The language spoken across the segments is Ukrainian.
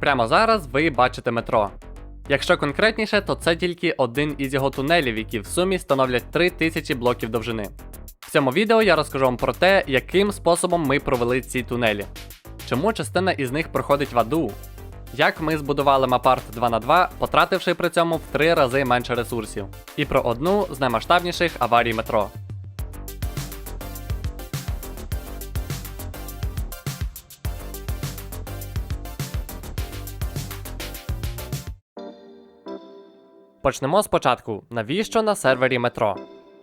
Прямо зараз ви бачите метро. Якщо конкретніше, то це тільки один із його тунелів, які в сумі становлять 3000 блоків довжини. В цьому відео я розкажу вам про те, яким способом ми провели ці тунелі, чому частина із них проходить в аду, як ми збудували Мапарт 2 на 2 потративши при цьому в 3 рази менше ресурсів, і про одну з наймасштабніших аварій метро. Почнемо спочатку. Навіщо на сервері метро?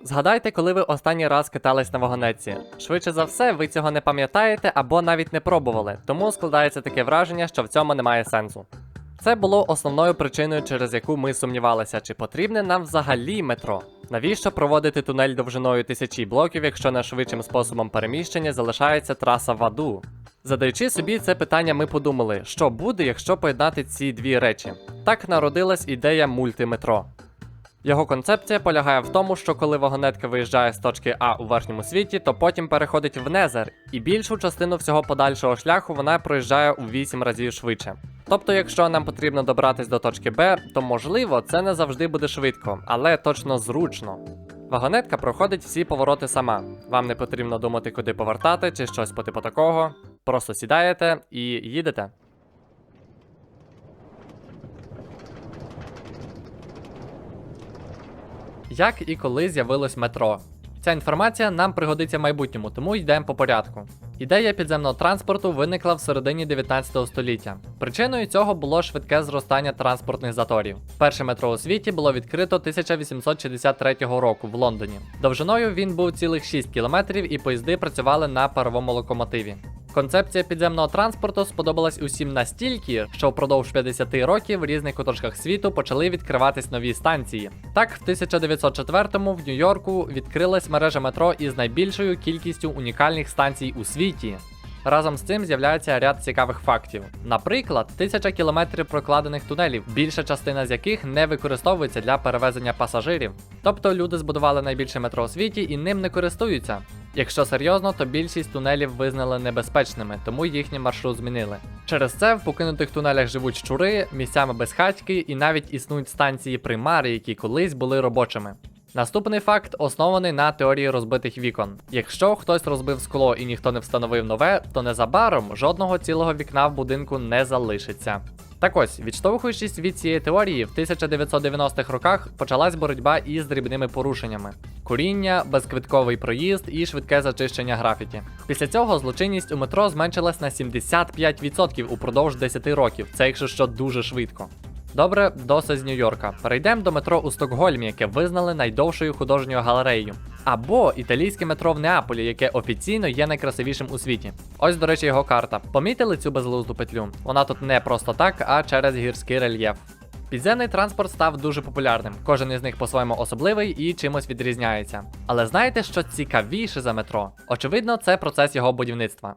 Згадайте, коли ви останній раз катались на вагонетці. Швидше за все, ви цього не пам'ятаєте або навіть не пробували, тому складається таке враження, що в цьому немає сенсу. Це було основною причиною, через яку ми сумнівалися, чи потрібне нам взагалі метро. Навіщо проводити тунель довжиною тисячі блоків, якщо найшвидшим способом переміщення залишається траса в аду? Задаючи собі це питання, ми подумали, що буде, якщо поєднати ці дві речі. Так народилась ідея мультиметро. Його концепція полягає в тому, що коли вагонетка виїжджає з точки А у верхньому світі, то потім переходить в Незер, і більшу частину всього подальшого шляху вона проїжджає у 8 разів швидше. Тобто, якщо нам потрібно добратись до точки Б, то можливо це не завжди буде швидко, але точно зручно. Вагонетка проходить всі повороти сама. Вам не потрібно думати, куди повертати чи щось по типу такого. Просто сідаєте і їдете. Як і коли з'явилось метро. Ця інформація нам пригодиться в майбутньому, тому йдемо по порядку. Ідея підземного транспорту виникла в середині 19 століття. Причиною цього було швидке зростання транспортних заторів. Перше метро у світі було відкрито 1863 року в Лондоні. Довжиною він був цілих 6 кілометрів і поїзди працювали на паровому локомотиві. Концепція підземного транспорту сподобалась усім настільки, що впродовж 50 років в різних куточках світу почали відкриватись нові станції. Так, в 1904-му в Нью-Йорку відкрилась мережа метро із найбільшою кількістю унікальних станцій у світі. Разом з цим з'являється ряд цікавих фактів. Наприклад, тисяча кілометрів прокладених тунелів, більша частина з яких не використовується для перевезення пасажирів. Тобто люди збудували найбільше метро у світі і ним не користуються. Якщо серйозно, то більшість тунелів визнали небезпечними, тому їхній маршрут змінили. Через це в покинутих тунелях живуть щури, місцями безхатьки і навіть існують станції примари, які колись були робочими. Наступний факт оснований на теорії розбитих вікон. Якщо хтось розбив скло і ніхто не встановив нове, то незабаром жодного цілого вікна в будинку не залишиться. Так ось, відштовхуючись від цієї теорії, в 1990-х роках почалась боротьба із дрібними порушеннями: куріння, безквитковий проїзд і швидке зачищення графіті. Після цього злочинність у метро зменшилась на 75% упродовж 10 років. Це якщо що дуже швидко. Добре, досить з Нью-Йорка. Перейдемо до метро у Стокгольмі, яке визнали найдовшою художньою галереєю. Або італійське метро в Неаполі, яке офіційно є найкрасивішим у світі. Ось, до речі, його карта. Помітили цю безглузду петлю? Вона тут не просто так, а через гірський рельєф. Підземний транспорт став дуже популярним. Кожен із них по-своєму особливий і чимось відрізняється. Але знаєте, що цікавіше за метро? Очевидно, це процес його будівництва.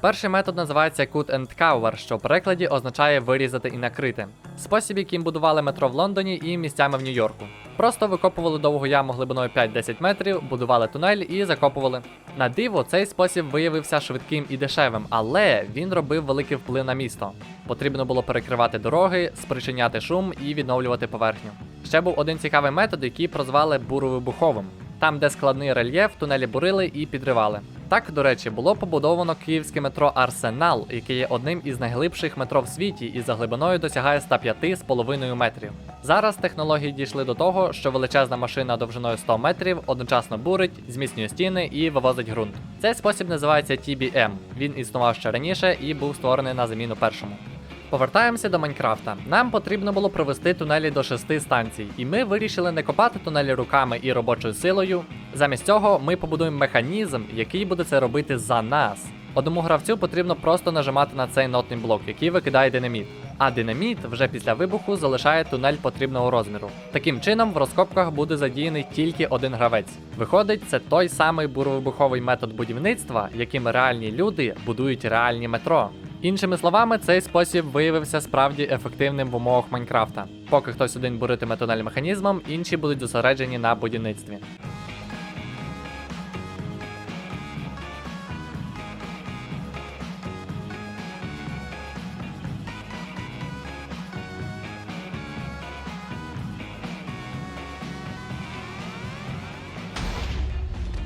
Перший метод називається Cut and Cover, що в перекладі означає вирізати і накрити. Спосіб, яким будували метро в Лондоні і місцями в Нью-Йорку. Просто викопували довгу яму глибиною 5-10 метрів, будували тунель і закопували. На диво, цей спосіб виявився швидким і дешевим, але він робив великий вплив на місто. Потрібно було перекривати дороги, спричиняти шум і відновлювати поверхню. Ще був один цікавий метод, який прозвали буровибуховим. Там, де складний рельєф, тунелі бурили і підривали. Так, до речі, було побудовано київське метро Арсенал, яке є одним із найглибших метро в світі і за глибиною досягає 105,5 метрів. Зараз технології дійшли до того, що величезна машина довжиною 100 метрів одночасно бурить, зміцнює стіни і вивозить ґрунт. Цей спосіб називається TBM. Він існував ще раніше і був створений на заміну першому. Повертаємося до Майнкрафта. Нам потрібно було провести тунелі до шести станцій, і ми вирішили не копати тунелі руками і робочою силою. Замість цього ми побудуємо механізм, який буде це робити за нас. Одному гравцю потрібно просто нажимати на цей нотний блок, який викидає динаміт. А динаміт вже після вибуху залишає тунель потрібного розміру. Таким чином, в розкопках буде задіяний тільки один гравець. Виходить, це той самий буровибуховий метод будівництва, яким реальні люди будують реальні метро. Іншими словами, цей спосіб виявився справді ефективним в умовах Майнкрафта. Поки хтось один буритиме тунель механізмом, інші будуть зосереджені на будівництві.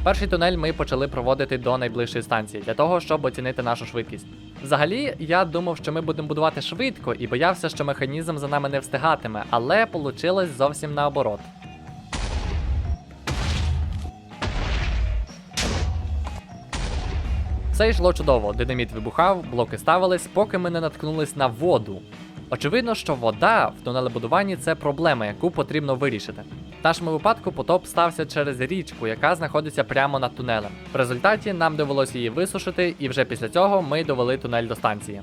Перший тунель ми почали проводити до найближчої станції для того, щоб оцінити нашу швидкість. Взагалі, я думав, що ми будемо будувати швидко і боявся, що механізм за нами не встигатиме, але получилось зовсім наоборот. Все йшло чудово, динаміт вибухав, блоки ставились, поки ми не наткнулись на воду. Очевидно, що вода в тунелебудуванні це проблема, яку потрібно вирішити. Нашому випадку потоп стався через річку, яка знаходиться прямо над тунелем. В результаті нам довелося її висушити, і вже після цього ми довели тунель до станції.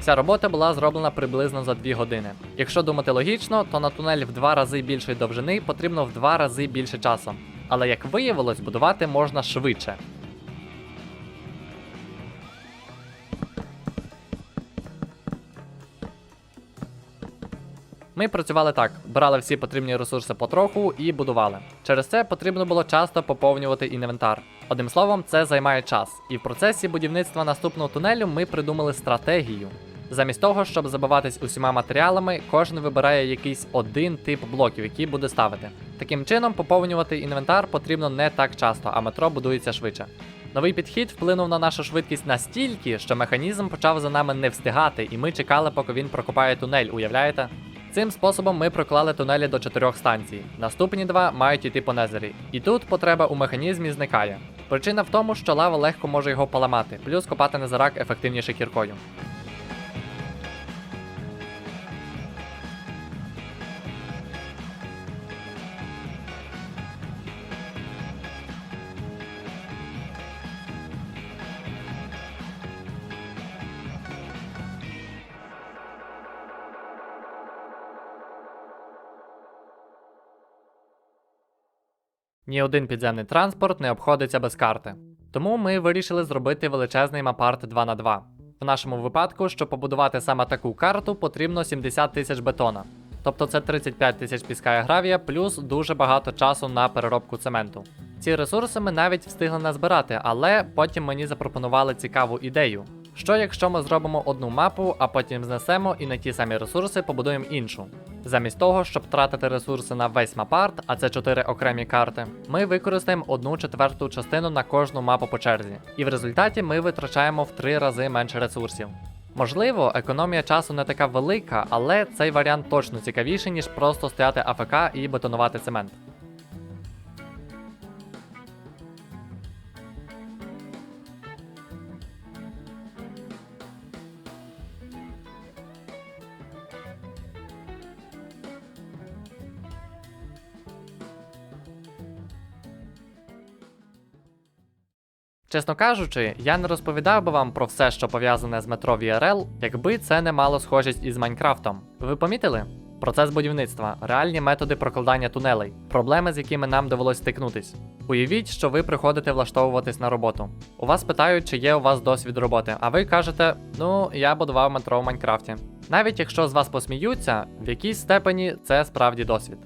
Ця робота була зроблена приблизно за 2 години. Якщо думати логічно, то на тунель в два рази більшої довжини потрібно в два рази більше часу. Але як виявилось, будувати можна швидше. Ми працювали так: брали всі потрібні ресурси потроху і будували. Через це потрібно було часто поповнювати інвентар. Одним словом, це займає час. І в процесі будівництва наступного тунелю ми придумали стратегію. Замість того, щоб забиватись усіма матеріалами, кожен вибирає якийсь один тип блоків, які буде ставити. Таким чином, поповнювати інвентар потрібно не так часто, а метро будується швидше. Новий підхід вплинув на нашу швидкість настільки, що механізм почав за нами не встигати, і ми чекали, поки він прокопає тунель, уявляєте? Цим способом ми проклали тунелі до чотирьох станцій. Наступні два мають іти по незері. І тут потреба у механізмі зникає. Причина в тому, що лава легко може його поламати, плюс копати незарак ефективніше кіркою. Ні один підземний транспорт не обходиться без карти. Тому ми вирішили зробити величезний мапарт 2 на 2 В нашому випадку, щоб побудувати саме таку карту, потрібно 70 тисяч бетона. Тобто це 35 тисяч піска і гравія, плюс дуже багато часу на переробку цементу. Ці ресурси ми навіть встигли назбирати, але потім мені запропонували цікаву ідею. Що якщо ми зробимо одну мапу, а потім знесемо і на ті самі ресурси побудуємо іншу? Замість того, щоб тратити ресурси на весь мапарт, а це 4 окремі карти, ми використаємо одну четверту частину на кожну мапу по черзі. І в результаті ми витрачаємо в 3 рази менше ресурсів. Можливо, економія часу не така велика, але цей варіант точно цікавіший, ніж просто стояти АФК і бетонувати цемент. Чесно кажучи, я не розповідав би вам про все, що пов'язане з метро VRL, якби це не мало схожість із Майнкрафтом. Ви помітили? Процес будівництва, реальні методи прокладання тунелей, проблеми, з якими нам довелось стикнутись. Уявіть, що ви приходите влаштовуватись на роботу. У вас питають, чи є у вас досвід роботи, а ви кажете, ну я будував метро в Майнкрафті. Навіть якщо з вас посміються, в якійсь степені це справді досвід.